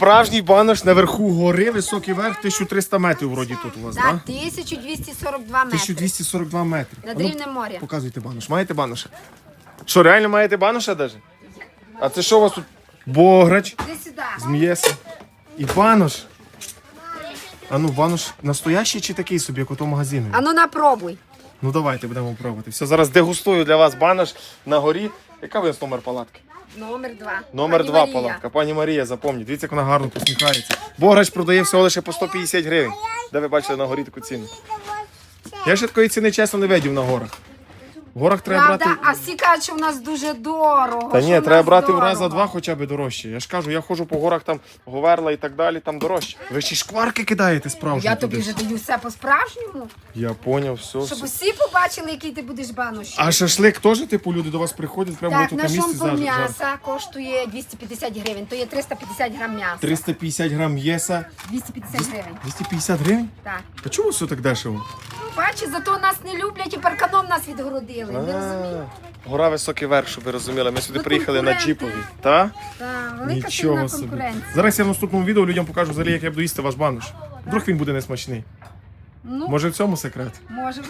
справжній банош наверху гори, високий верх, 1300 метрів вроді тут у вас, так? Да? 1242 метри. 1242 метри. Над А ну, рівнем моря. Показуйте банош. Маєте баноша? Що, реально маєте баноша даже? А це що у вас тут? Бограч, Іди сюди. І банош. А ну, банош настоящий чи такий собі, як у тому магазині? Ану напробуй. Ну давайте будемо пробувати. Все, зараз дегустую для вас банош на горі. Яка у вас номер палатки? Номер два. Номер Пані два Марія. палатка. Пані Марія, запомніть. Дивіться, як вона гарно посміхається. Бограч продає всього лише по 150 гривень. Де ви бачили на горі таку ціну? Я ще такої ціни чесно не видів на горах. В горах треба Правда, брати. а всі кажуть, що в нас дуже дорого. Та що ні, в треба нас брати в дорого. раза два хоча б дорожче. Я ж кажу, я ходжу по горах там Говерла і так далі, там дорожче. Ви ще й шкварки кидаєте справжні. Я тобі туди. вже даю все по-справжньому, Я поняв, все. щоб все. усі побачили, який ти будеш банош. А шашлик теж, типу, люди до вас приходять, прямо Так, тут на наш місці зажар. м'яса коштує 250 гривень, то є 350 грам м'яса. 350 грам єса. 250 гривень. 250 гривень? Так. А чому все так дешево? Бачиш, зато нас не люблять і парканом нас відгородили. Ви розумієте? Гора високий верх, щоб ви розуміли. Ми сюди Ви приїхали на конкуренти. джіпові. Та? Так, велика Нічого сильна собі. конкуренція. Зараз я в наступному відео людям покажу взагалі, як я буду їсти ваш банош. Вдруг він буде несмачний. Ну, Може в цьому секрет? може.